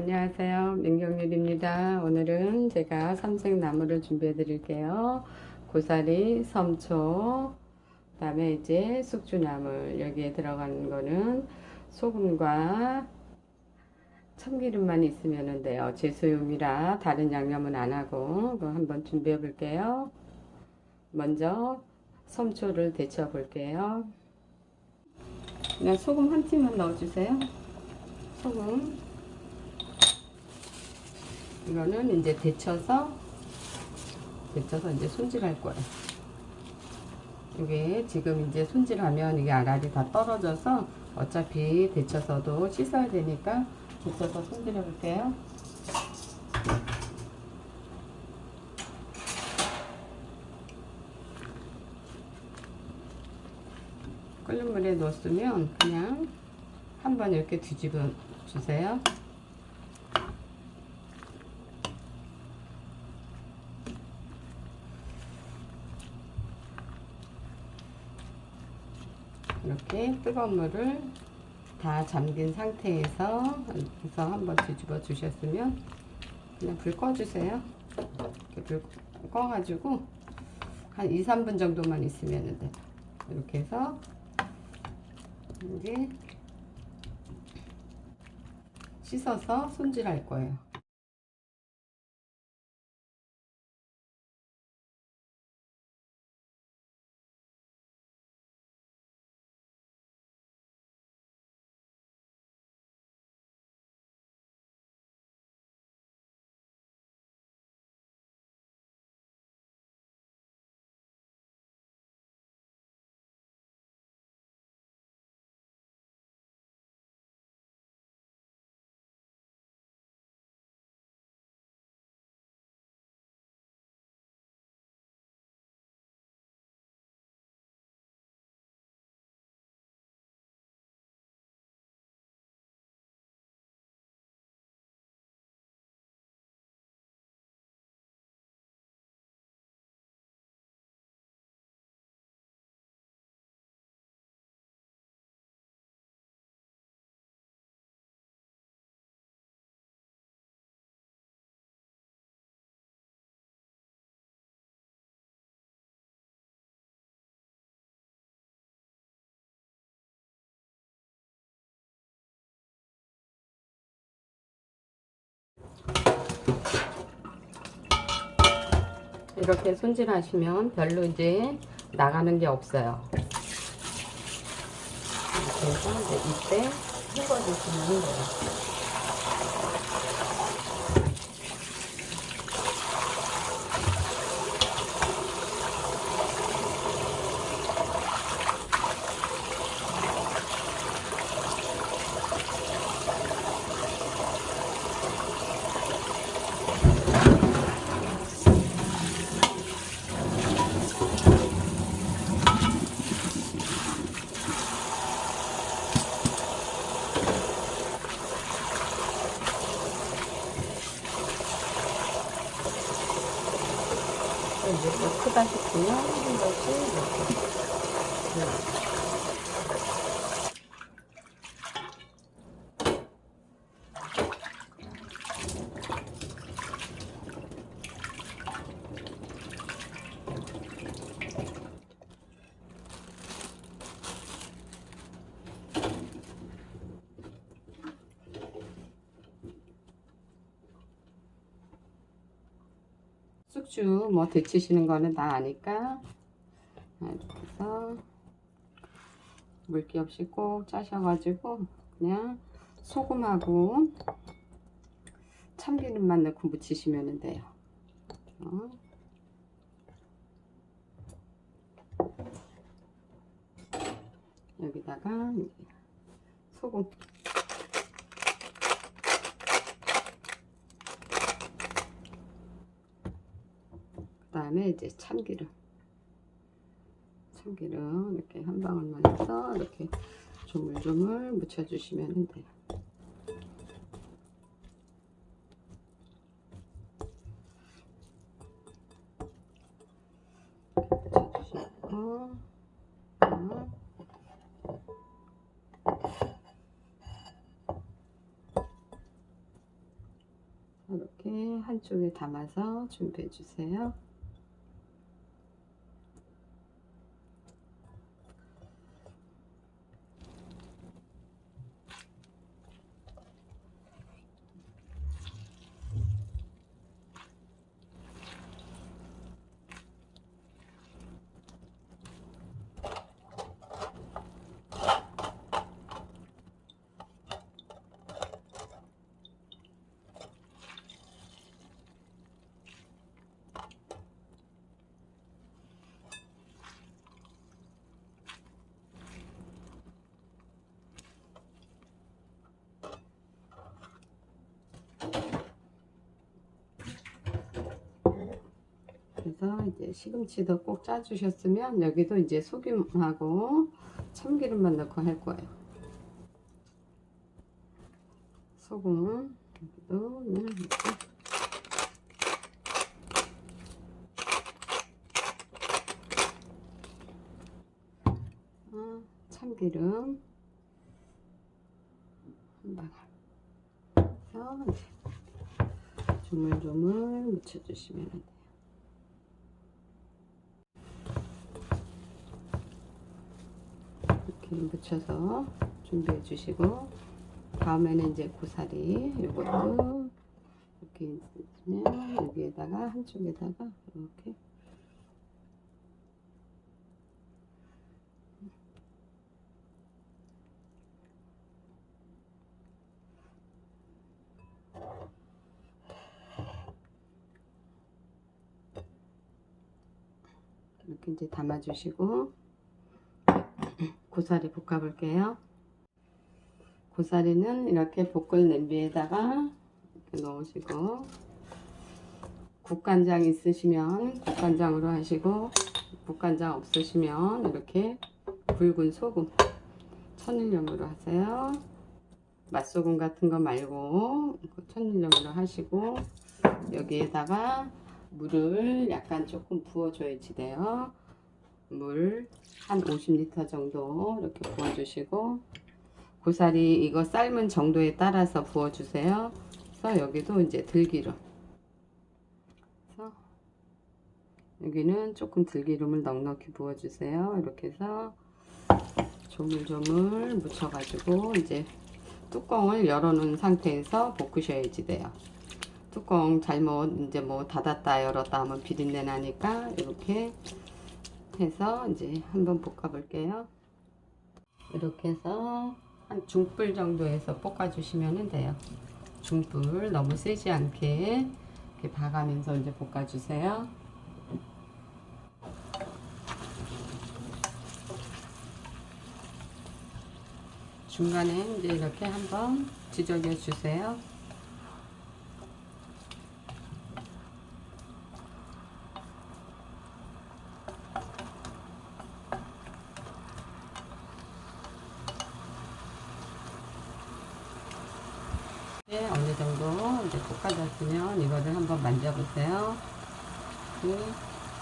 안녕하세요. 민경일입니다. 오늘은 제가 삼색나물을 준비해 드릴게요. 고사리, 섬초, 그 다음에 이제 숙주나물. 여기에 들어가는 거는 소금과 참기름만 있으면 돼요. 제수용이라 다른 양념은 안 하고 그거 한번 준비해 볼게요. 먼저 섬초를 데쳐 볼게요. 그냥 소금 한 티만 넣어주세요. 소금. 이거는 이제 데쳐서 데쳐서 이제 손질할 거예요. 이게 지금 이제 손질하면 이게 알알이 다 떨어져서 어차피 데쳐서도 씻어야 되니까 데쳐서 손질해 볼게요. 끓는 물에 넣었으면 그냥 한번 이렇게 뒤집어 주세요. 이렇게 뜨거운 물을 다 잠긴 상태에서 해서 한번 뒤집어 주셨으면 그냥 불 꺼주세요. 이렇게 불 꺼가지고 한 2, 3분 정도만 있으면 돼. 이렇게 해서 이제 씻어서 손질할 거예요. 이렇게 손질하시면 별로 이제 나가는 게 없어요. 해서 이제 이때 헹궈주시면 돼요. 이제 또 크다 싶으면 한 번씩 이렇게. 네. 숙주 뭐 데치시는 거는 다 아니까 이렇게 해서 물기 없이 꼭 짜셔가지고 그냥 소금하고 참기름만 넣고 무치시면 돼요. 어. 여기다가 소금 다음에 이제 참기름 참기름 이렇게 한 방울만 해서 이렇게 조물조물 묻혀주시면 돼요 묻혀주시고 음. 이렇게 한쪽에 담아서 준비해 주세요. 그래서 이제 시금치도 꼭 짜주셨으면 여기도 이제 소금하고 참기름만 넣고 할 거예요. 소금 여기도 그냥 이렇게 어, 참기름 한 방울 그래서 조물조물 묻혀주시면 돼요. 기름 붙여서 준비해 주시고 다음에는 이제 고사리 요것도 이렇게 있으면 여기에다가 한쪽에다가 이렇게. 이렇게 이제 담아 주시고 고사리 볶아 볼게요. 고사리는 이렇게 볶을 냄비에다가 넣으시고 국간장 있으시면 국간장으로 하시고 국간장 없으시면 이렇게 붉은 소금 천일염으로 하세요. 맛소금 같은 거 말고 천일염으로 하시고 여기에다가 물을 약간 조금 부어줘야지 돼요. 물 한 50리터 정도 이렇게 부어주시고 고사리 이거 삶은 정도에 따라서 부어주세요. 그래서 여기도 이제 들기름. 여기는 조금 들기름을 넉넉히 부어주세요. 이렇게 해서 조물조물 묻혀가지고 이제 뚜껑을 열어놓은 상태에서 볶으셔야지 돼요. 뚜껑 잘못 이제 뭐 닫았다 열었다 하면 비린내 나니까 이렇게 해서 이제 한번 볶아 볼게요. 이렇게 해서 한 중불 정도에서 볶아 주시면 돼요. 중불 너무 세지 않게 이렇게 봐가면서 이제 볶아 주세요. 중간에 이제 이렇게 한번 지저겨 주세요. 네, 어느 정도 이제 볶아졌으면 이거를 한번 만져보세요. 이렇게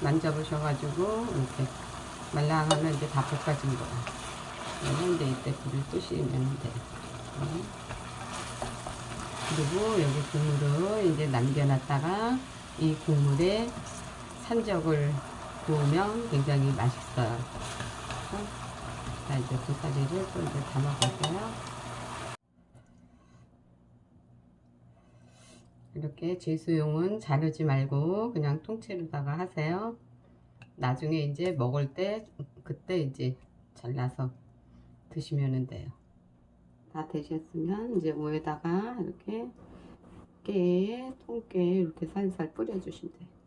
만져보셔가지고 이렇게 말랑하면 이제 다 볶아진 거예요. 이제 이때 불을 끄시면 돼요. 네. 그리고 여기 국물을 이제 남겨놨다가 이 국물에 산적을 구우면 굉장히 맛있어요. 자, 이제 고사리를 또 이제 담아볼게요. 이렇게 제수용은 자르지 말고 그냥 통째로다가 하세요. 나중에 이제 먹을 때 그때 이제 잘라서 드시면 돼요. 다 되셨으면 이제 위에다가 이렇게 깨, 통깨 이렇게 살살 뿌려주시면 돼요.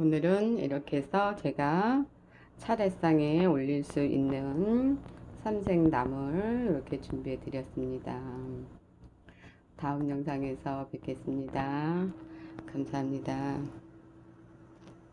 오늘은 이렇게 해서 제가 차례상에 올릴 수 있는 삼색나물 이렇게 준비해 드렸습니다. 다음 영상에서 뵙겠습니다. 감사합니다.